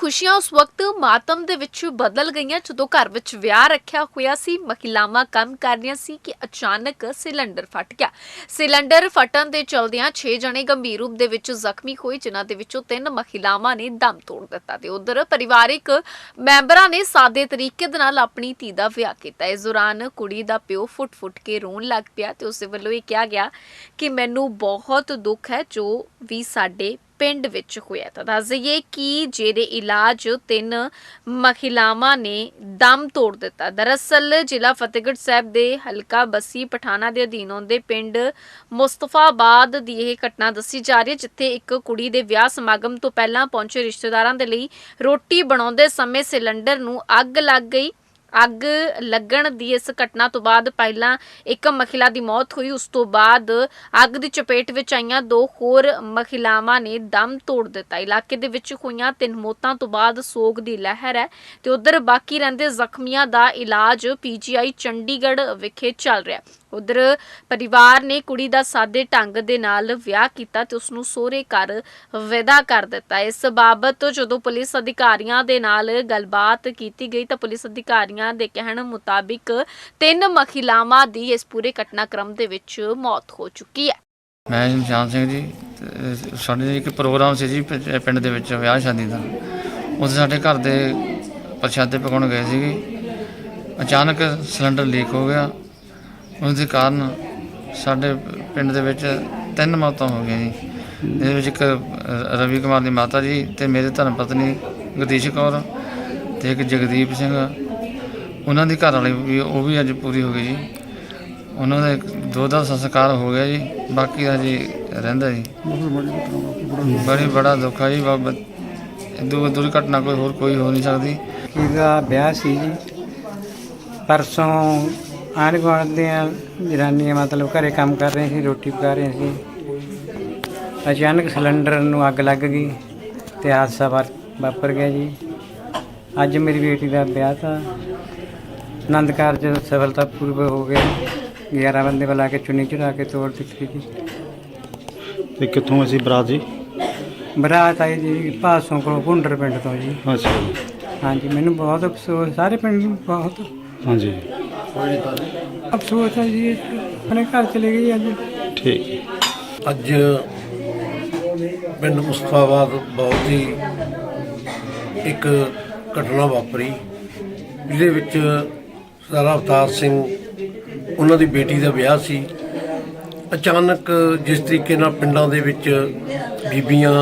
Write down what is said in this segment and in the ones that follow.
ਖੁਸ਼ੀਆਂ ਉਸ ਵਕਤ ਮਾਤਮ ਦੇ ਵਿੱਚ ਬਦਲ ਗਈਆਂ ਜਦੋਂ ਘਰ ਵਿੱਚ ਵਿਆਹ ਰੱਖਿਆ ਹੋਇਆ ਸੀ। ਮਹਿਲਾਵਾਂ ਕੰਮ ਕਰ ਰਹੀਆਂ ਸੀ ਕਿ ਅਚਾਨਕ ਸਿਲੰਡਰ ਫਟ ਗਿਆ। ਸਿਲੰਡਰ ਫਟਣ ਦੇ ਚਲਦਿਆਂ 6 ਜਣੇ ਗੰਭੀਰ ਰੂਪ ਦੇ ਵਿੱਚ ਜ਼ਖਮੀ ਹੋਏ, ਜਿਨ੍ਹਾਂ ਦੇ ਵਿੱਚੋਂ ਤਿੰਨ ਮਹਿਲਾਵਾਂ ਨੇ ਦਮ ਤੋੜ ਦਿੱਤਾ ਤੇ ਉਧਰ ਪਰਿਵਾਰਿਕ ਮੈਂਬਰਾਂ ਨੇ ਸਾਦੇ ਤਰੀਕੇ ਦੇ ਨਾਲ ਆਪਣੀ ਧੀ ਦਾ ਵਿਆਹ ਕੀਤਾ। ਇਸ ਦੌਰਾਨ ਕੁੜੀ ਦਾ ਪਿਓ ਫੁੱਟ-ਫੁੱਟ ਕੇ ਰੋਣ ਲੱਗ ਪਿਆ ਤੇ ਉਸ ਵੱਲੋਂ ਇਹ ਕਿਹਾ ਗਿਆ ਕਿ ਮੈਨੂੰ ਬਹੁਤ ਦੁੱਖ ਹੈ ਜੋ ਵੀ ਸਾਡੇ ਪਿੰਡ ਵਿੱਚ ਹੋਇਆ ਤਾਂ ਦੱਸ ਦਈਏ ਕਿ ਜਿਹੜੇ ਇਲਾਜ ਤਿੰਨ ਮਹਿਲਾਵਾਂ ਨੇ ਦਮ ਤੋੜ ਦਿੱਤਾ। ਦਰਅਸਲ ਜ਼ਿਲ੍ਹਾ ਫਤਿਹਗੜ੍ਹ ਸਾਹਿਬ ਦੇ ਹਲਕਾ ਬੱਸੀ ਪਠਾਣਾ ਦੇ ਅਧੀਨ ਆਉਂਦੇ ਪਿੰਡ ਮੁਸਤਫਾਬਾਦ ਦੀ ਇਹ ਘਟਨਾ ਦੱਸੀ ਜਾ ਰਹੀ ਹੈ, ਜਿੱਥੇ ਇੱਕ ਕੁੜੀ ਦੇ ਵਿਆਹ ਸਮਾਗਮ ਤੋਂ ਪਹਿਲਾਂ ਪਹੁੰਚੇ ਰਿਸ਼ਤੇਦਾਰਾਂ ਦੇ ਲਈ ਰੋਟੀ ਬਣਾਉਂਦੇ ਸਮੇਂ ਸਿਲੰਡਰ ਨੂੰ ਅੱਗ ਲੱਗ ਗਈ। ਅੱਗ ਲੱਗਣ ਦੀ ਇਸ ਘਟਨਾ ਤੋਂ ਬਾਅਦ ਪਹਿਲਾਂ ਇੱਕ ਮਹਿਲਾ ਦੀ ਮੌਤ ਹੋਈ। ਉਸ ਤੋਂ ਬਾਅਦ ਅੱਗ ਦੀ ਚਪੇਟ ਵਿੱਚ ਆਈਆਂ ਦੋ ਹੋਰ ਮਹਿਲਾਵਾਂ ਨੇ ਦਮ ਤੋੜ ਦਿੱਤਾ। ਇਲਾਕੇ ਦੇ ਵਿੱਚ ਹੋਈਆਂ ਤਿੰਨ ਮੌਤਾਂ ਤੋਂ ਬਾਅਦ ਸੋਗ ਦੀ ਲਹਿਰ ਹੈ ਤੇ ਉਧਰ ਬਾਕੀ ਰਹਿੰਦੇ ਜ਼ਖਮੀਆਂ ਦਾ ਇਲਾਜ ਪੀਜੀਆਈ ਚੰਡੀਗੜ੍ਹ ਵਿਖੇ ਚੱਲ ਰਿਹਾ ਉਧਰ ਪਰਿਵਾਰ ਨੇ ਕੁੜੀ ਦਾ ਸਾਦੇ ਢੰਗ ਦੇ ਨਾਲ ਵਿਆਹ ਕੀਤਾ ਤੇ ਉਸ ਨੂੰ ਸਹੁਰੇ ਘਰ ਵਿਦਾ ਕਰ ਦਿੱਤਾ। ਇਸ ਬਾਬਤ ਜਦੋਂ ਪੁਲਿਸ ਅਧਿਕਾਰੀਆਂ ਦੇ ਨਾਲ ਗੱਲਬਾਤ ਕੀਤੀ ਗਈ ਤਾਂ ਪੁਲਿਸ ਅਧਿਕਾਰੀਆਂ ਦੇ ਕਹਿਣ ਮੁਤਾਬਿਕ ਤਿੰਨ ਮਹਿਲਾਵਾਂ ਦੀ ਇਸ ਪੂਰੇ ਘਟਨਾਕ੍ਰਮ ਦੇ ਵਿੱਚ ਮੌਤ ਹੋ ਚੁੱਕੀ ਹੈ। ਮੈਂ ਸ਼ਮਸ਼ਾਨ ਸਿੰਘ ਜੀ ਤੇ ਸਾਡੇ ਇੱਕ ਪ੍ਰੋਗਰਾਮ ਸੀ ਜੀ ਪਿੰ- ਪਿੰਡ ਦੇ ਵਿੱਚ ਵਿਆਹ ਸ਼ਾਦੀ ਦਾ। ਉੱਥੇ ਸਾਡੇ ਘਰ ਦੇ ਪ੍ਰਸ਼ਾਦੇ ਪਕਾਉਣ ਗਏ ਸੀਗੇ। ਅਚਾਨਕ ਸਿਲੰਡਰ ਲੀਕ ਹੋ ਗਿਆ। ਉਸ ਦੇ ਕਾਰਨ ਸਾਡੇ ਪਿੰਡ ਦੇ ਵਿੱਚ ਤਿੰਨ ਮੌਤਾਂ ਹੋ ਗਈਆਂ ਜੀ। ਇਹਦੇ ਵਿੱਚ ਇੱਕ ਰ- ਰਵੀ ਕੁਮਾਰ ਦੀ ਮਾਤਾ ਜੀ ਤੇ ਮੇਰੇ ਧਰਮ ਪਤਨੀ ਗਦੀਸ਼ ਕੌਰ ਤੇ ਇੱਕ ਜਗਦੀਪ ਸਿੰਘ। ਉਹਨਾਂ ਦੀ ਘਰ ਵਾਲੀ ਵੀ, ਉਹ ਵੀ ਅੱਜ ਪੂਰੀ ਹੋ ਗਈ ਜੀ। ਉਹਨਾਂ ਦਾ ਇੱਕ ਦੋ ਦਾ ਸੰਸਕਾਰ ਹੋ ਗਿਆ ਜੀ, ਬਾਕੀ ਦਾ ਜੀ ਰਹਿੰਦਾ ਜੀ। ਬੜੀ ਬੜਾ ਦੁੱਖ ਹੈ ਜੀ, ਬਾਬਾ ਦੂਰ ਦੁਰਘਟਨਾ ਕੋਈ ਹੋਰ ਕੋਈ ਹੋ ਨਹੀਂ ਸਕਦੀ। ਇਹਦਾ ਵਿਆਹ ਸੀ ਜੀ। ਪਰਸੋਂ ਆਂਢ ਗੁਆਂਢ ਦੀਆਂ ਜਨਾਨੀਆਂ ਮਤਲਬ ਘਰੇ ਕੰਮ ਕਰ ਰਹੀਆਂ ਸੀ ਰੋਟੀ ਪਕਾ ਰਹੀਆਂ ਸੀ। ਅਚਾਨਕ ਸਿਲੰਡਰ ਨੂੰ ਅੱਗ ਲੱਗ ਗਈ ਤੇ ਹਾਦਸਾ ਵਾਪਰ ਗਿਆ ਜੀ। ਅੱਜ ਮੇਰੀ ਬੇਟੀ ਦਾ ਵਿਆਹ ਤਾਂ ਆਨੰਦ ਕਾਰਜ ਸਫਲਤਾਪੂਰਵਕ ਹੋ ਗਿਆ। 11 ਬੰਦੇ ਬੁਲਾ ਕੇ ਚੁੰਨੀ ਚੜਾ ਕੇ ਤੋੜ ਦਿੱਤੀ ਜੀ। ਤੇ ਕਿੱਥੋਂ ਅਸੀਂ ਬਰਾਤ ਜੀ? ਬਰਾਤ ਆਈ ਜੀ ਭਾਸੋਂ ਕੋਲ ਭੁੰਡਰ ਪਿੰਡ ਤੋਂ ਜੀ। ਅੱਛਾ ਜੀ। ਹਾਂਜੀ ਮੈਨੂੰ ਬਹੁਤ ਅਫਸੋਸ ਸਾਰੇ ਪਿੰਡ ਨੂੰ ਬਹੁਤ ਹਾਂਜੀ। ਅਫਸੋਸ ਹੈ ਜੀ ਆਪਣੇ ਘਰ ਚਲੇ ਗਈ ਅੱਜ। ਠੀਕ। ਅੱਜ ਪਿੰਡ ਮੁਸਤਫਾਬਾਦ ਬਹੁਤ ਹੀ ਇੱਕ ਘਟਨਾ ਵਾਪਰੀ ਜਿਹਦੇ ਵਿੱਚ ਸਰਦਾਰ ਅਵਤਾਰ ਸਿੰਘ ਉਹਨਾਂ ਦੀ ਬੇਟੀ ਦਾ ਵਿਆਹ ਸੀ। ਅਚਾਨਕ ਜਿਸ ਤਰੀਕੇ ਨਾਲ ਪਿੰਡਾਂ ਦੇ ਵਿੱਚ ਬੀਬੀਆਂ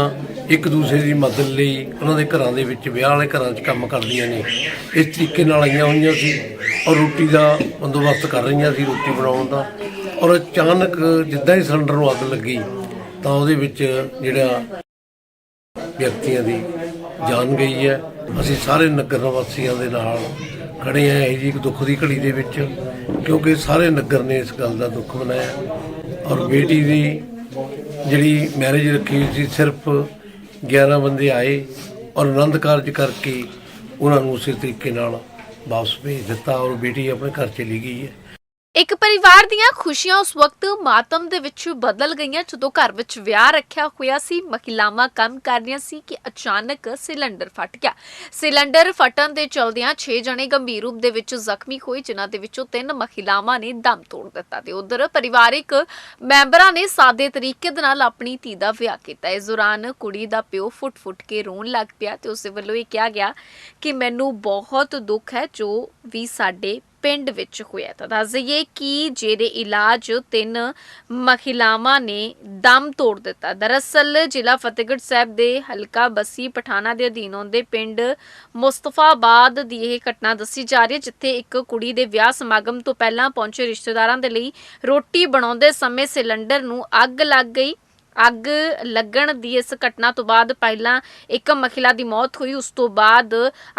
ਇੱਕ ਦੂਸਰੇ ਦੀ ਮਦਦ ਲਈ ਉਹਨਾਂ ਦੇ ਘਰਾਂ ਦੇ ਵਿੱਚ, ਵਿਆਹ ਵਾਲੇ ਘਰਾਂ 'ਚ ਕੰਮ ਕਰਦੀਆਂ ਨੇ। ਇਸ ਤਰੀਕੇ ਨਾਲ ਆਈਆਂ ਹੋਈਆਂ ਸੀ ਔਰ ਰੋਟੀ ਦਾ ਬੰਦੋਬਸਤ ਕਰ ਰਹੀਆਂ ਸੀ ਰੋਟੀ ਬਣਾਉਣ ਦਾ। ਔਰ ਅਚਾਨਕ ਜਿੱਦਾਂ ਹੀ ਸਿਲੰਡਰ ਨੂੰ ਅੱਗ ਲੱਗੀ, ਤਾਂ ਉਹਦੇ ਵਿੱਚ ਜਿਹੜਾ ਵਿਅਕਤੀਆਂ ਦੀ ਜਾਨ ਗਈ ਹੈ। ਅਸੀਂ ਸਾਰੇ ਨਗਰ ਨਿਵਾਸੀਆਂ ਦੇ ਨਾਲ ਖੜੇ ਆ ਇਹ ਜੀ ਇੱਕ ਦੁੱਖ ਦੀ ਘੜੀ ਦੇ ਵਿੱਚ, ਕਿਉਂਕਿ ਸਾਰੇ ਨਗਰ ਨੇ ਇਸ ਗੱਲ ਦਾ ਦੁੱਖ ਮਨਾਇਆ। ਔਰ ਬੇਟੀ ਦੀ ਜਿਹੜੀ ਮੈਰਿਜ ਰੱਖੀ ਹੋਈ ਸੀ, ਸਿਰਫ 11 ਬੰਦੇ ਆਏ ਔਰ ਆਨੰਦ ਕਾਰਜ ਕਰਕੇ ਉਹਨਾਂ ਨੂੰ ਉਸੇ ਤਰੀਕੇ ਨਾਲ ਵਾਪਸ ਭੇਜ ਦਿੱਤਾ ਔਰ ਬੇਟੀ ਆਪਣੇ ਘਰ ਚਲੀ ਗਈ ਹੈ। ਇੱਕ ਪਰਿਵਾਰ ਦੀਆਂ ਖੁਸ਼ੀਆਂ ਉਸ ਵਕਤ ਮਾਤਮ ਦੇ ਵਿੱਚ ਬਦਲ ਗਈਆਂ। ਜਦੋਂ ਘਰ ਵਿੱਚ ਵਿਆਹ ਰੱਖਿਆ ਹੋਇਆ ਸੀ, ਮਹਿਲਾਵਾਂ ਕੰਮ ਕਰ ਰਹੀਆਂ ਸੀ ਕਿ ਅਚਾਨਕ ਸਿਲੰਡਰ ਫਟ ਗਿਆ। ਸਿਲੰਡਰ ਫਟਣ ਦੇ ਚਲਦਿਆਂ 6 ਜਣੇ ਗੰਭੀਰ ਰੂਪ ਦੇ ਵਿੱਚ ਜ਼ਖਮੀ ਹੋਏ, ਜਿਨ੍ਹਾਂ ਦੇ ਵਿੱਚੋਂ ਤਿੰਨ ਮਹਿਲਾਵਾਂ ਨੇ ਦਮ ਤੋੜ ਦਿੱਤਾ ਤੇ ਉਧਰ ਪਰਿਵਾਰਿਕ ਮੈਂਬਰਾਂ ਨੇ ਸਾਦੇ ਤਰੀਕੇ ਦੇ ਨਾਲ ਆਪਣੀ ਧੀ ਦਾ ਵਿਆਹ ਕੀਤਾ। ਇਸ ਦੌਰਾਨ ਕੁੜੀ ਦਾ ਪਿਓ ਫੁੱਟ-ਫੁੱਟ ਕੇ ਰੋਣ ਲੱਗ ਪਿਆ ਤੇ ਉਸ ਵੱਲੋਂ ਇਹ ਕਿਹਾ ਗਿਆ ਕਿ ਮੈਨੂੰ ਬਹੁਤ ਦੁੱਖ ਹੈ ਜੋ ਵੀ ਸਾਡੇ ਪਿੰਡ ਵਿੱਚ ਹੋਇਆ ਤਾਂ ਦੱਸ ਦਈਏ ਕਿ ਜਿਹੜੇ ਇਲਾਜ ਤਿੰਨ ਮਹਿਲਾਵਾਂ ਨੇ ਦਮ ਤੋੜ ਦਿੱਤਾ। ਦਰਅਸਲ ਜ਼ਿਲ੍ਹਾ ਫਤਿਹਗੜ੍ਹ ਸਾਹਿਬ ਦੇ ਹਲਕਾ ਬੱਸੀ ਪਠਾਣਾ ਦੇ ਅਧੀਨ ਆਉਂਦੇ ਪਿੰਡ ਮੁਸਤਫਾਬਾਦ ਦੀ ਇਹ ਘਟਨਾ ਦੱਸੀ ਜਾ ਰਹੀ ਹੈ, ਜਿੱਥੇ ਇੱਕ ਕੁੜੀ ਦੇ ਵਿਆਹ ਸਮਾਗਮ ਤੋਂ ਪਹਿਲਾਂ ਪਹੁੰਚੇ ਰਿਸ਼ਤੇਦਾਰਾਂ ਦੇ ਲਈ ਰੋਟੀ ਬਣਾਉਂਦੇ ਸਮੇਂ ਸਿਲੰਡਰ ਨੂੰ ਅੱਗ ਲੱਗ ਗਈ। ਅੱਗ ਲੱਗਣ ਦੀ ਇਸ ਘਟਨਾ ਤੋਂ ਬਾਅਦ ਪਹਿਲਾਂ ਇੱਕ ਮਹਿਲਾ ਦੀ ਮੌਤ ਹੋਈ। ਉਸ ਤੋਂ ਬਾਅਦ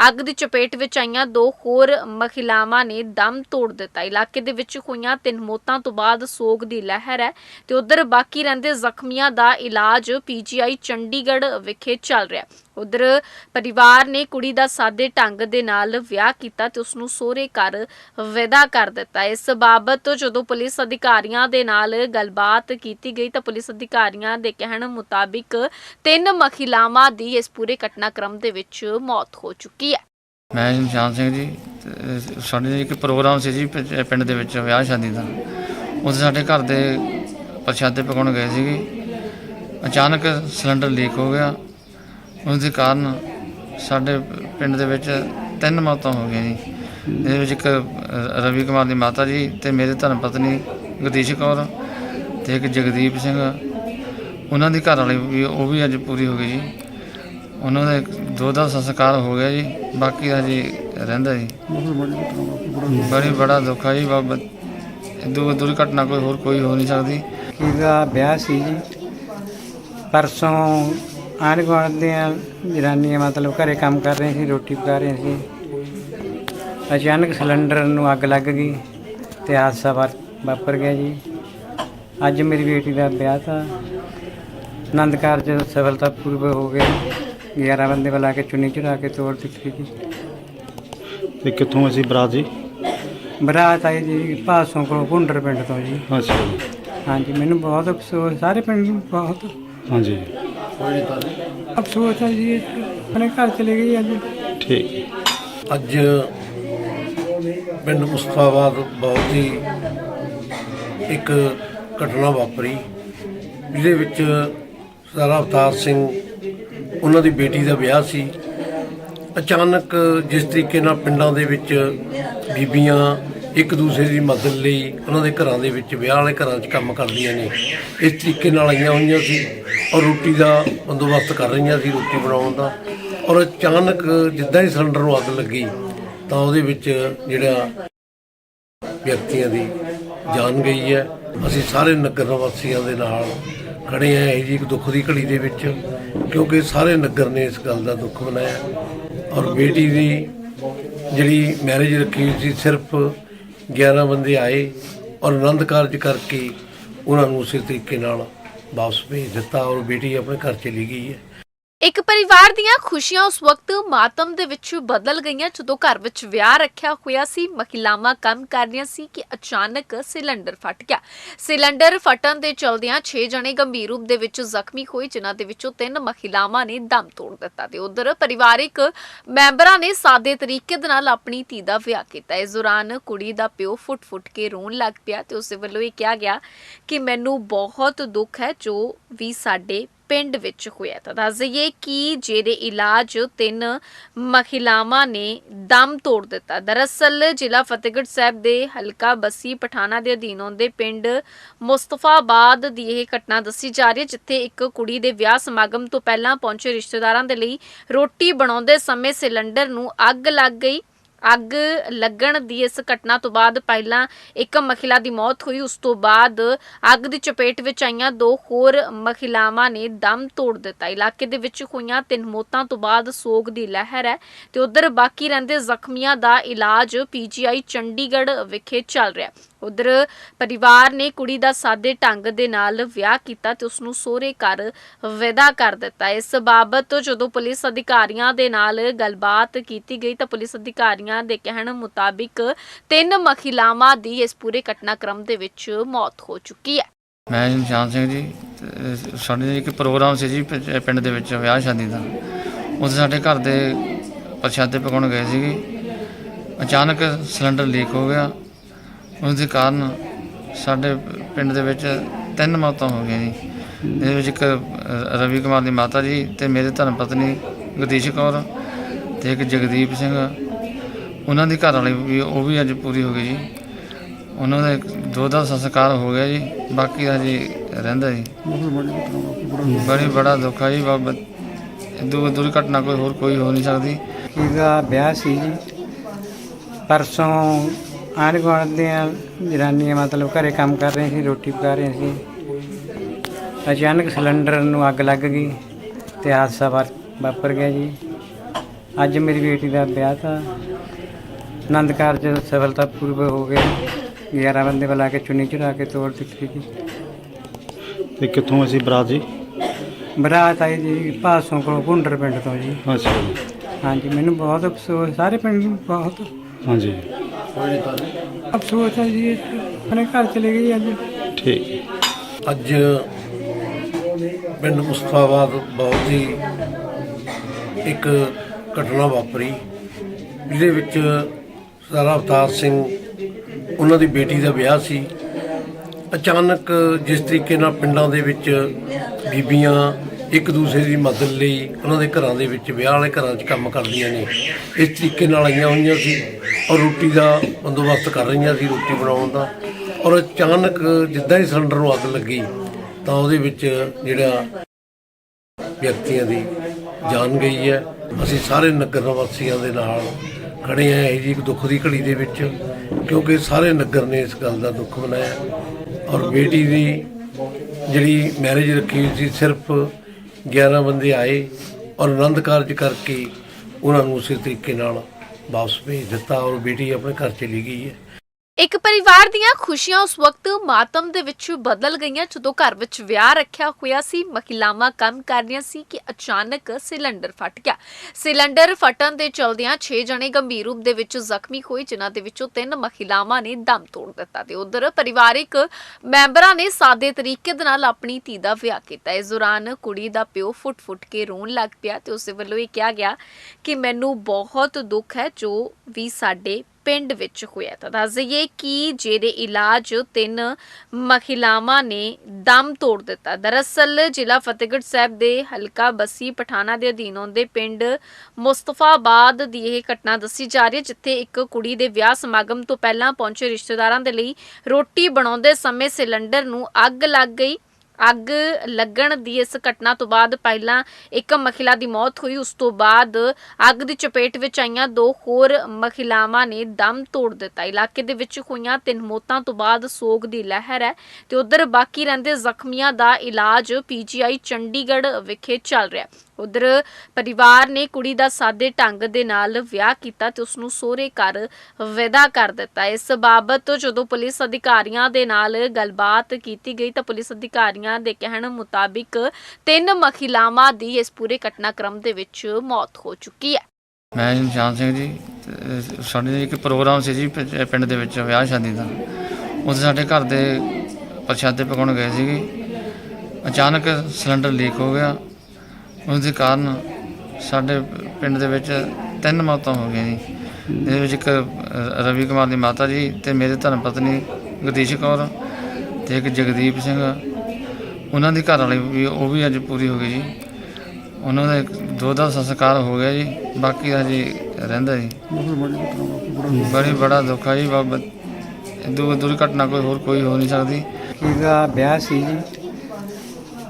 ਅੱਗ ਦੀ ਚਪੇਟ ਵਿੱਚ ਆਈਆਂ ਦੋ ਹੋਰ ਮਹਿਲਾਵਾਂ ਨੇ ਦਮ ਤੋੜ ਦਿੱਤਾ। ਇਲਾਕੇ ਦੇ ਵਿੱਚ ਹੋਈਆਂ ਤਿੰਨ ਮੌਤਾਂ ਤੋਂ ਬਾਅਦ ਸੋਗ ਦੀ ਲਹਿਰ ਹੈ ਤੇ ਉਧਰ ਬਾਕੀ ਰਹਿੰਦੇ ਜ਼ਖਮੀਆਂ ਦਾ ਇਲਾਜ ਪੀਜੀਆਈ ਚੰਡੀਗੜ੍ਹ ਵਿਖੇ ਚੱਲ ਰਿਹਾ ਉਧਰ ਪਰਿਵਾਰ ਨੇ ਕੁੜੀ ਦਾ ਸਾਦੇ ਢੰਗ ਦੇ ਨਾਲ ਵਿਆਹ ਕੀਤਾ ਤੇ ਉਸ ਨੂੰ ਸਹੁਰੇ ਘਰ ਵਿਦਾ ਕਰ ਦਿੱਤਾ। ਇਸ ਬਾਬਤ ਜਦੋਂ ਪੁਲਿਸ ਅਧਿਕਾਰੀਆਂ ਦੇ ਨਾਲ ਗੱਲਬਾਤ ਕੀਤੀ ਗਈ ਤਾਂ ਪੁਲਿਸ ਅਧਿਕਾਰੀਆਂ ਦੇ ਕਹਿਣ ਮੁਤਾਬਿਕ ਤਿੰਨ ਮਹਿਲਾਵਾਂ ਦੀ ਇਸ ਪੂਰੇ ਘਟਨਾਕ੍ਰਮ ਦੇ ਵਿੱਚ ਮੌਤ ਹੋ ਚੁੱਕੀ ਹੈ। ਮੈਂ ਸ਼ਮਸ਼ਾਨ ਸਿੰਘ ਜੀ, ਤੇ ਸਾਡੇ ਇੱਕ ਪ੍ਰੋਗਰਾਮ ਸੀ ਜੀ ਪਿੰ- ਪਿੰਡ ਦੇ ਵਿੱਚ ਵਿਆਹ ਸ਼ਾਦੀ ਦਾ। ਉੱਥੇ ਸਾਡੇ ਘਰ ਦੇ ਪ੍ਰਸ਼ਾਦੇ ਪਕਾਉਣ ਗਏ ਸੀਗੇ। ਅਚਾਨਕ ਸਿਲੰਡਰ ਲੀਕ ਹੋ ਗਿਆ। ਉਸ ਦੇ ਕਾਰਨ ਸਾਡੇ ਪਿੰਡ ਦੇ ਵਿੱਚ ਤਿੰਨ ਮੌਤਾਂ ਹੋ ਗਈਆਂ ਜੀ। ਇਹਦੇ ਵਿੱਚ ਇੱਕ ਰਵੀ ਕੁਮਾਰ ਦੀ ਮਾਤਾ ਜੀ ਤੇ ਮੇਰੇ ਧਰਮ ਪਤਨੀ ਗਦੀਸ਼ ਕੌਰ ਤੇ ਇੱਕ ਜਗਦੀਪ ਸਿੰਘ। ਉਹਨਾਂ ਦੀ ਘਰ ਵਾਲੀ ਵੀ, ਉਹ ਵੀ ਅੱਜ ਪੂਰੀ ਹੋ ਗਈ ਜੀ। ਉਹਨਾਂ ਦਾ ਇੱਕ- ਦੋ ਦਾ ਸੰਸਕਾਰ ਹੋ ਗਿਆ ਜੀ, ਬਾਕੀ ਦਾ ਜੀ ਰਹਿੰਦਾ ਜੀ। ਬੜੀ, ਬੜਾ ਦੁੱਖ ਆ ਜੀ ਬਾਬਾ ਦੂਰ ਦੁਰਘਟਨਾ ਕੋਈ ਹੋਰ ਕੋਈ ਹੋ ਨਹੀਂ ਸਕਦੀ। ਕਿਹਦਾ ਵਿਆਹ ਸੀ ਜੀ? ਪਰਸੋਂ ਆਂਢ ਗੁਆਂਢ ਦੀਆਂ ਜਨਾਨੀਆਂ ਮਤਲਬ ਘਰੇ ਕੰਮ ਕਰ ਰਹੀਆਂ ਸੀ ਰੋਟੀ ਪਕਾ ਰਹੀਆਂ ਸੀ। ਅਚਾਨਕ ਸਿਲੰਡਰ ਨੂੰ ਅੱਗ ਲੱਗ ਗਈ ਤੇ ਹਾਦਸਾ ਵਾਪਰ ਗਿਆ ਜੀ। ਅੱਜ ਮੇਰੀ ਬੇਟੀ ਦਾ ਵਿਆਹ ਤਾਂ ਆਨੰਦ ਕਾਰਜ ਸਫਲਤਾਪੂਰਵਕ ਹੋ ਗਿਆ। 11 ਬੰਦੇ ਬੁਲਾ ਕੇ ਚੁੰਨੀ ਚੜਾ ਕੇ ਤੋੜ ਦਿੱਤੀ ਜੀ। ਤੇ ਕਿੱਥੋਂ ਅਸੀਂ ਬਰਾਤ ਜੀ? ਬਰਾਤ ਆਈ ਜੀ ਭਾਸੋਂ ਕੋਲ ਭੁੰਡਰ ਪਿੰਡ ਤੋਂ ਜੀ। ਅੱਛਾ। ਹਾਂਜੀ ਮੈਨੂੰ ਬਹੁਤ ਅਫਸੋਸ ਸਾਰੇ ਪਿੰਡ ਨੂੰ ਬਹੁਤ ਹਾਂਜੀ। ਅਫਸੋਸ ਹੈ ਜੀ ਆਪਣੇ ਘਰ ਚਲੇ ਗਈ ਅੱਜ। ਠੀਕ। ਅੱਜ ਪਿੰਡ ਮੁਸਤਾਬਾਦ ਬਹੁਤ ਹੀ ਇੱਕ ਘਟਨਾ ਵਾਪਰੀ ਜਿਹਦੇ ਵਿੱਚ ਸਰਦਾਰ ਅਵਤਾਰ ਸਿੰਘ ਉਹਨਾਂ ਦੀ ਬੇਟੀ ਦਾ ਵਿਆਹ ਸੀ। ਅਚਾਨਕ ਜਿਸ ਤਰੀਕੇ ਨਾਲ ਪਿੰਡਾਂ ਦੇ ਵਿੱਚ ਬੀਬੀਆਂ ਇੱਕ ਦੂਸਰੇ ਦੀ ਮਦਦ ਲਈ ਉਹਨਾਂ ਦੇ ਘਰਾਂ ਦੇ ਵਿੱਚ, ਵਿਆਹ ਵਾਲੇ ਘਰਾਂ 'ਚ ਕੰਮ ਕਰਦੀਆਂ ਨੇ। ਇਸ ਤਰੀਕੇ ਨਾਲ ਆਈਆਂ ਹੋਈਆਂ ਸੀ ਔਰ ਰੋਟੀ ਦਾ ਬੰਦੋਬਸਤ ਕਰ ਰਹੀਆਂ ਸੀ ਰੋਟੀ ਬਣਾਉਣ ਦਾ। ਔਰ ਅਚਾਨਕ ਜਿੱਦਾਂ ਹੀ ਸਿਲੰਡਰ ਨੂੰ ਅੱਗ ਲੱਗੀ, ਤਾਂ ਉਹਦੇ ਵਿੱਚ ਜਿਹੜਾ ਵਿਅਕਤੀਆਂ ਦੀ ਜਾਨ ਗਈ ਹੈ। ਅਸੀਂ ਸਾਰੇ ਨਗਰ ਨਿਵਾਸੀਆਂ ਦੇ ਨਾਲ ਖੜੇ ਆ ਇਹ ਜੀ ਇੱਕ ਦੁੱਖ ਦੀ ਘੜੀ ਦੇ ਵਿੱਚ, ਕਿਉਂਕਿ ਸਾਰੇ ਨਗਰ ਨੇ ਇਸ ਗੱਲ ਦਾ ਦੁੱਖ ਮਨਾਇਆ। ਔਰ ਬੇਟੀ ਦੀ ਜਿਹੜੀ ਮੈਰਿਜ ਰੱਖੀ ਹੋਈ ਸੀ, ਸਿਰਫ 11 ਬੰਦੇ ਆਏ ਔਰ ਆਨੰਦ ਕਾਰਜ ਕਰਕੇ ਉਹਨਾਂ ਨੂੰ ਉਸੇ ਤਰੀਕੇ ਨਾਲ ਵਾਪਸ ਭੇਜ ਦਿੱਤਾ ਔਰ ਬੇਟੀ ਆਪਣੇ ਘਰ ਚਲੀ ਗਈ ਹੈ। ਇੱਕ ਪਰਿਵਾਰ ਦੀਆਂ ਖੁਸ਼ੀਆਂ ਉਸ ਵਕਤ ਮਾਤਮ ਦੇ ਵਿੱਚ ਬਦਲ ਗਈਆਂ ਜਦੋਂ ਘਰ ਵਿੱਚ ਵਿਆਹ ਰੱਖਿਆ ਹੋਇਆ ਸੀ। ਮਹਿਲਾਵਾਂ ਕੰਮ ਕਰ ਰਹੀਆਂ ਸੀ ਕਿ ਅਚਾਨਕ ਸਿਲੰਡਰ ਫਟ ਗਿਆ। ਸਿਲੰਡਰ ਫਟਣ ਦੇ ਚਲਦਿਆਂ 6 ਜਣੇ ਗੰਭੀਰ ਰੂਪ ਦੇ ਵਿੱਚ ਜ਼ਖਮੀ ਹੋਏ, ਜਿਨ੍ਹਾਂ ਦੇ ਵਿੱਚੋਂ ਤਿੰਨ ਮਹਿਲਾਵਾਂ ਨੇ ਦਮ ਤੋੜ ਦਿੱਤਾ ਤੇ ਉਧਰ ਪਰਿਵਾਰਿਕ ਮੈਂਬਰਾਂ ਨੇ ਸਾਦੇ ਤਰੀਕੇ ਦੇ ਨਾਲ ਆਪਣੀ ਧੀ ਦਾ ਵਿਆਹ ਕੀਤਾ। ਇਸ ਦੌਰਾਨ ਕੁੜੀ ਦਾ ਪਿਓ ਫੁੱਟ-ਫੁੱਟ ਕੇ ਰੋਣ ਲੱਗ ਪਿਆ ਤੇ ਉਸ ਵੱਲੋਂ ਇਹ ਕਿਹਾ ਗਿਆ ਕਿ ਮੈਨੂੰ ਬਹੁਤ ਦੁੱਖ ਹੈ ਜੋ ਵੀ ਸਾਡੇ ਪਿੰਡ ਵਿੱਚ ਹੋਇਆ ਤਾਂ ਦੱਸ ਦਈਏ ਕਿ ਜਿਹੜੇ ਇਲਾਜ ਤਿੰਨ ਮਹਿਲਾਵਾਂ ਨੇ ਦਮ ਤੋੜ ਦਿੱਤਾ। ਦਰਅਸਲ ਜ਼ਿਲ੍ਹਾ ਫਤਿਹਗੜ੍ਹ ਸਾਹਿਬ ਦੇ ਹਲਕਾ ਬਸੀ ਪਠਾਣਾ ਦੇ ਅਧੀਨ ਆਉਂਦੇ ਪਿੰਡ ਮੁਸਤਫਾਬਾਦ ਦੀ ਇਹ ਘਟਨਾ ਦੱਸੀ ਜਾ ਰਹੀ ਹੈ, ਜਿੱਥੇ ਇੱਕ ਕੁੜੀ ਦੇ ਵਿਆਹ ਸਮਾਗਮ ਤੋਂ ਪਹਿਲਾਂ ਪਹੁੰਚੇ ਰਿਸ਼ਤੇਦਾਰਾਂ ਦੇ ਲਈ ਰੋਟੀ ਬਣਾਉਂਦੇ ਸਮੇਂ ਸਿਲੰਡਰ ਨੂੰ ਅੱਗ ਲੱਗ ਗਈ। ਅੱਗ ਲੱਗਣ ਦੀ ਇਸ ਘਟਨਾ ਤੋਂ ਬਾਅਦ ਪਹਿਲਾਂ ਇੱਕ ਮਹਿਲਾ ਦੀ ਮੌਤ ਹੋਈ। ਉਸ ਤੋਂ ਬਾਅਦ ਅੱਗ ਦੀ ਚਪੇਟ ਵਿੱਚ ਆਈਆਂ ਦੋ ਹੋਰ ਮਹਿਲਾਵਾਂ ਨੇ ਦਮ ਤੋੜ ਦਿੱਤਾ। ਇਲਾਕੇ ਦੇ ਵਿੱਚ ਹੋਈਆਂ ਤਿੰਨ ਮੌਤਾਂ ਤੋਂ ਬਾਅਦ ਸੋਗ ਦੀ ਲਹਿਰ ਹੈ ਤੇ ਉਧਰ ਬਾਕੀ ਰਹਿੰਦੇ ਜ਼ਖਮੀਆਂ ਦਾ ਇਲਾਜ ਪੀਜੀਆਈ ਚੰਡੀਗੜ੍ਹ ਵਿਖੇ ਚੱਲ ਰਿਹਾ ਉਧਰ ਪਰਿਵਾਰ ਨੇ ਕੁੜੀ ਦਾ ਸਾਦੇ ਢੰਗ ਦੇ ਨਾਲ ਵਿਆਹ ਕੀਤਾ ਤੇ ਉਸ ਨੂੰ ਸਹੁਰੇ ਘਰ ਵਿਦਾ ਕਰ ਦਿੱਤਾ। ਇਸ ਬਾਬਤ ਜਦੋਂ ਪੁਲਿਸ ਅਧਿਕਾਰੀਆਂ ਦੇ ਨਾਲ ਗੱਲਬਾਤ ਕੀਤੀ ਗਈ ਤਾਂ ਪੁਲਿਸ ਅਧਿਕਾਰੀਆਂ ਦੇ ਕਹਿਣ ਮੁਤਾਬਿਕ ਤਿੰਨ ਮਹਿਲਾਵਾਂ ਦੀ ਇਸ ਪੂਰੇ ਘਟਨਾਕ੍ਰਮ ਦੇ ਵਿੱਚ ਮੌਤ ਹੋ ਚੁੱਕੀ ਹੈ। ਮੈਂ ਨਿਸ਼ਾਨ ਸਿੰਘ ਜੀ ਤੇ ਸਾਡੇ ਇੱਕ ਪ੍ਰੋਗਰਾਮ ਸੀ ਜੀ ਪਿੰ- ਪਿੰਡ ਦੇ ਵਿੱਚ ਵਿਆਹ ਸ਼ਾਦੀ ਦਾ। ਉੱਥੇ ਸਾਡੇ ਘਰ ਦੇ ਪ੍ਰਸ਼ਾਦੇ ਪਕਾਉਣ ਗਏ ਸੀਗੇ। ਅਚਾਨਕ ਸਿਲੰਡਰ ਲੀਕ ਹੋ ਗਿਆ। ਉਸ ਦੇ ਕਾਰਨ ਸਾਡੇ ਪਿੰਡ ਦੇ ਵਿੱਚ ਤਿੰਨ ਮੌਤਾਂ ਹੋ ਗਈਆਂ ਜੀ। ਇਹਦੇ ਵਿੱਚ ਇੱਕ ਰਵੀ ਕੁਮਾਰ ਦੀ ਮਾਤਾ ਜੀ ਤੇ ਮੇਰੇ ਧਰਮ ਪਤਨੀ ਗਦੀਸ਼ ਕੌਰ ਤੇ ਇੱਕ ਜਗਦੀਪ ਸਿੰਘ। ਉਹਨਾਂ ਦੀ ਘਰ ਵਾਲੀ ਵੀ, ਉਹ ਵੀ ਅੱਜ ਪੂਰੀ ਹੋ ਗਈ ਜੀ। ਉਹਨਾਂ ਦਾ ਇੱਕ, ਦੋ ਦਾ ਸੰਸਕਾਰ ਹੋ ਗਿਆ ਜੀ, ਬਾਕੀ ਦਾ ਜੀ ਰਹਿੰਦਾ ਜੀ। ਬੜੀ, ਬੜਾ ਦੁੱਖ ਆ ਜੀ ਬਾਬਾ ਦੂਰ ਦੁਰਘਟਨਾ ਕੋਈ ਹੋਰ, ਕੋਈ ਹੋ ਨਹੀਂ ਸਕਦੀ। ਕਿਹਦਾ ਵਿਆਹ ਸੀ ਜੀ। ਪਰਸੋਂ ਆਂਢ ਗੁਆਂਢ ਦੀਆਂ ਜਨਾਨੀਆਂ ਮਤਲਬ ਘਰੇ ਕੰਮ ਕਰ ਰਹੀਆਂ ਸੀ ਰੋਟੀ ਪਕਾ ਰਹੀਆਂ ਸੀ। ਅਚਾਨਕ ਸਿਲੰਡਰ ਨੂੰ ਅੱਗ ਲੱਗ ਗਈ ਤੇ ਹਾਦਸਾ ਵਾਪਰ ਗਿਆ ਜੀ। ਅੱਜ ਮੇਰੀ ਬੇਟੀ ਦਾ ਵਿਆਹ ਤਾਂ ਆਨੰਦ ਕਾਰਜ ਸਫਲਤਾਪੂਰਵਕ ਹੋ ਗਿਆ। 11 ਬੰਦੇ ਬੁਲਾ ਕੇ ਚੁੰਨੀ ਚੜਾ ਕੇ ਤੋੜ ਦਿੱਤੀ ਜੀ। ਤੇ ਕਿੱਥੋਂ ਅਸੀਂ ਬਰਾਤ ਜੀ? ਬਰਾਤ ਆਈ ਜੀ ਪਾਸੋਂ ਕੋਲ ਭੁੰਡਰ ਪਿੰਡ ਤੋਂ ਜੀ। ਅੱਛਾ ਜੀ। ਹਾਂਜੀ ਮੈਨੂੰ ਬਹੁਤ ਅਫਸੋਸ ਸਾਰੇ ਪਿੰਡ ਨੂੰ ਬਹੁਤ ਹਾਂਜੀ। ਅਫਸੋਸ ਹੈ ਜੀ ਆਪਣੇ ਘਰ ਚਲੇ ਗਈ ਅੱਜ। ਠੀਕ। ਅੱਜ ਪਿੰਡ ਮੁਸਤਾਬਾਦ ਬਹੁਤ ਹੀ ਇੱਕ ਘਟਨਾ ਵਾਪਰੀ ਜਿਹਦੇ ਵਿੱਚ ਸਾਰਾ ਅਵਤਾਰ ਸਿੰਘ ਉਹਨਾਂ ਦੀ ਬੇਟੀ ਦਾ ਵਿਆਹ ਸੀ। ਅਚਾਨਕ ਜਿਸ ਤਰੀਕੇ ਨਾਲ ਪਿੰਡਾਂ ਦੇ ਵਿੱਚ ਬੀਬੀਆਂ ਇੱਕ ਦੂਸਰੇ ਦੀ ਮਦਦ ਲਈ ਉਹਨਾਂ ਦੇ ਘਰਾਂ ਦੇ ਵਿੱਚ, ਵਿਆਹ ਵਾਲੇ ਘਰਾਂ 'ਚ ਕੰਮ ਕਰਦੀਆਂ ਨੇ। ਇਸ ਤਰੀਕੇ ਨਾਲ ਆਈਆਂ ਹੋਈਆਂ ਸੀ ਔਰ ਰੋਟੀ ਦਾ ਬੰਦੋਬਸਤ ਕਰ ਰਹੀਆਂ ਸੀ ਰੋਟੀ ਬਣਾਉਣ ਦਾ। ਔਰ ਅਚਾਨਕ ਜਿੱਦਾਂ ਹੀ ਸਿਲੰਡਰ ਨੂੰ ਅੱਗ ਲੱਗੀ, ਤਾਂ ਉਹਦੇ ਵਿੱਚ ਜਿਹੜਾ ਵਿਅਕਤੀਆਂ ਦੀ ਜਾਨ ਗਈ ਹੈ। ਅਸੀਂ ਸਾਰੇ ਨਗਰ ਨਿਵਾਸੀਆਂ ਦੇ ਨਾਲ ਖੜੇ ਆ ਇਹ ਜੀ ਇੱਕ ਦੁੱਖ ਦੀ ਘੜੀ ਦੇ ਵਿੱਚ, ਕਿਉਂਕਿ ਸਾਰੇ ਨਗਰ ਨੇ ਇਸ ਗੱਲ ਦਾ ਦੁੱਖ ਮਨਾਇਆ। ਔਰ ਬੇਟੀ ਦੀ ਜਿਹੜੀ ਮੈਰਿਜ ਰੱਖੀ ਹੋਈ ਸੀ, ਸਿਰਫ 11 ਬੰਦੇ ਆਏ ਔਰ ਆਨੰਦ ਕਾਰਜ ਕਰਕੇ ਉਹਨਾਂ ਨੂੰ ਉਸੇ ਤਰੀਕੇ ਨਾਲ ਵਾਪਸ ਭੇਜ ਦਿੱਤਾ ਔਰ ਬੇਟੀ ਆਪਣੇ ਘਰ ਚਲੀ ਗਈ ਹੈ। ਇੱਕ ਪਰਿਵਾਰ ਦੀਆਂ ਖੁਸ਼ੀਆਂ ਉਸ ਵਕਤ ਮਾਤਮ ਦੇ ਵਿੱਚ ਬਦਲ ਗਈਆਂ ਜਦੋਂ ਘਰ ਵਿੱਚ ਵਿਆਹ ਰੱਖਿਆ ਹੋਇਆ ਸੀ। ਮਹਿਲਾਵਾਂ ਕੰਮ ਕਰ ਰਹੀਆਂ ਸੀ ਕਿ ਅਚਾਨਕ ਸਿਲੰਡਰ ਫਟ ਗਿਆ। ਸਿਲੰਡਰ ਫਟਣ ਦੇ ਚਲਦਿਆਂ 6 ਜਣੇ ਗੰਭੀਰ ਰੂਪ ਦੇ ਵਿੱਚ ਜ਼ਖਮੀ ਹੋਏ, ਜਿਨ੍ਹਾਂ ਦੇ ਵਿੱਚੋਂ ਤਿੰਨ ਮਹਿਲਾਵਾਂ ਨੇ ਦਮ ਤੋੜ ਦਿੱਤਾ ਤੇ ਉਧਰ ਪਰਿਵਾਰਿਕ ਮੈਂਬਰਾਂ ਨੇ ਸਾਦੇ ਤਰੀਕੇ ਦੇ ਨਾਲ ਆਪਣੀ ਧੀ ਦਾ ਵਿਆਹ ਕੀਤਾ। ਇਸ ਦੌਰਾਨ ਕੁੜੀ ਦਾ ਪਿਓ ਫੁੱਟ-ਫੁੱਟ ਕੇ ਰੋਣ ਲੱਗ ਪਿਆ ਤੇ ਉਸ ਵੱਲੋਂ ਇਹ ਕਿਹਾ ਗਿਆ ਕਿ ਮੈਨੂੰ ਬਹੁਤ ਦੁੱਖ ਹੈ ਜੋ ਵੀ ਸਾਡੇ ਪਿੰਡ ਵਿੱਚ ਹੋਇਆ ਤਾਂ ਦੱਸ ਦਈਏ ਕਿ ਜਿਹਦੇ ਇਲਾਜ ਤਿੰਨ ਮਹਿਲਾਵਾਂ ਨੇ ਦਮ ਤੋੜ ਦਿੱਤਾ। ਦਰਅਸਲ ਜ਼ਿਲ੍ਹਾ ਫਤਿਹਗੜ੍ਹ ਸਾਹਿਬ ਦੇ ਹਲਕਾ ਬੱਸੀ ਪਠਾਣਾ ਦੇ ਅਧੀਨ ਆਉਂਦੇ ਪਿੰਡ ਮੁਸਤਫਾਬਾਦ ਦੀ ਇਹ ਘਟਨਾ ਦੱਸੀ ਜਾ ਰਹੀ ਹੈ, ਜਿੱਥੇ ਇੱਕ ਕੁੜੀ ਦੇ ਵਿਆਹ ਸਮਾਗਮ ਤੋਂ ਪਹਿਲਾਂ ਪਹੁੰਚੇ ਰਿਸ਼ਤੇਦਾਰਾਂ ਦੇ ਲਈ ਰੋਟੀ ਬਣਾਉਂਦੇ ਸਮੇਂ ਸਿਲੰਡਰ ਨੂੰ ਅੱਗ ਲੱਗ ਗਈ। ਅੱਗ ਲੱਗਣ ਦੀ ਇਸ ਘਟਨਾ ਤੋਂ ਬਾਅਦ ਪਹਿਲਾਂ ਇੱਕ ਮਹਿਲਾ ਦੀ ਮੌਤ ਹੋਈ। ਉਸ ਤੋਂ ਬਾਅਦ ਅੱਗ ਦੀ ਚਪੇਟ ਵਿੱਚ ਆਈਆਂ ਦੋ ਹੋਰ ਮਹਿਲਾਵਾਂ ਨੇ ਦਮ ਤੋੜ ਦਿੱਤਾ। ਇਲਾਕੇ ਦੇ ਵਿੱਚ ਹੋਈਆਂ ਤਿੰਨ ਮੌਤਾਂ ਤੋਂ ਬਾਅਦ ਸੋਗ ਦੀ ਲਹਿਰ ਹੈ ਤੇ ਉਧਰ ਬਾਕੀ ਰਹਿੰਦੇ ਜ਼ਖਮੀਆਂ ਦਾ ਇਲਾਜ ਪੀਜੀਆਈ ਚੰਡੀਗੜ੍ਹ ਵਿਖੇ ਚੱਲ ਰਿਹਾ ਉਧਰ ਪਰਿਵਾਰ ਨੇ ਕੁੜੀ ਦਾ ਸਾਦੇ ਢੰਗ ਦੇ ਨਾਲ ਵਿਆਹ ਕੀਤਾ ਤੇ ਉਸ ਨੂੰ ਸਹੁਰੇ ਘਰ ਵਿਦਾ ਕਰ ਦਿੱਤਾ। ਇਸ ਬਾਬਤ ਜਦੋਂ ਪੁਲਿਸ ਅਧਿਕਾਰੀਆਂ ਦੇ ਨਾਲ ਗੱਲਬਾਤ ਕੀਤੀ ਗਈ ਤਾਂ ਪੁਲਿਸ ਅਧਿਕਾਰੀਆਂ ਦੇ ਕਹਿਣ ਮੁਤਾਬਿਕ ਤਿੰਨ ਮਹਿਲਾਵਾਂ ਦੀ ਇਸ ਪੂਰੇ ਘਟਨਾਕ੍ਰਮ ਦੇ ਵਿੱਚ ਮੌਤ ਹੋ ਚੁੱਕੀ ਹੈ। ਮੈਂ ਨਿਸ਼ਾਨ ਸਿੰਘ ਜੀ ਤੇ ਸਾਡੇ ਇੱਕ ਪ੍ਰੋਗਰਾਮ ਸੀ ਜੀ ਪਿੰ- ਪਿੰਡ ਦੇ ਵਿੱਚ ਵਿਆਹ ਸ਼ਾਦੀ ਦਾ। ਉੱਥੇ ਸਾਡੇ ਘਰ ਦੇ ਪ੍ਰਸ਼ਾਦੇ ਪਕਾਉਣ ਗਏ ਸੀਗੇ। ਅਚਾਨਕ ਸਿਲੰਡਰ ਲੀਕ ਹੋ ਗਿਆ। ਉਸ ਦੇ ਕਾਰਨ ਸਾਡੇ ਪਿੰਡ ਦੇ ਵਿੱਚ ਤਿੰਨ ਮੌਤਾਂ ਹੋ ਗਈਆਂ ਜੀ। ਇਹਦੇ ਵਿੱਚ ਇੱਕ ਰਵੀ ਕੁਮਾਰ ਦੀ ਮਾਤਾ ਜੀ ਤੇ ਮੇਰੇ ਧਰਮ ਪਤਨੀ ਗਦੀਸ਼ ਕੌਰ ਤੇ ਇੱਕ ਜਗਦੀਪ ਸਿੰਘ। ਉਹਨਾਂ ਦੀ ਘਰ ਵਾਲੀ ਵੀ, ਉਹ ਵੀ ਅੱਜ ਪੂਰੀ ਹੋ ਗਈ ਜੀ। ਉਹਨਾਂ ਦਾ ਇੱਕ ਦੋ ਦਾ ਸੰਸਕਾਰ ਹੋ ਗਿਆ ਜੀ, ਬਾਕੀ ਦਾ ਜੀ ਰਹਿੰਦਾ ਜੀ। ਬੜੀ, ਬੜਾ ਦੁੱਖ ਆ ਜੀ ਬਾਬਾ ਦੂਰ ਦੁਰਘਟਨਾ ਕੋਈ ਹੋਰ ਕੋਈ ਹੋ ਨਹੀਂ ਸਕਦੀ। ਇਹਦਾ ਵਿਆਹ ਸੀ ਜੀ।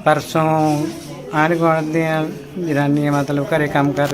ਪਰਸੋਂ ਆਂਢ ਗੁਆਂਢ ਦੀਆਂ ਜਨਾਨੀਆਂ ਮਤਲਬ ਘਰੇ ਕੰਮ ਕਰ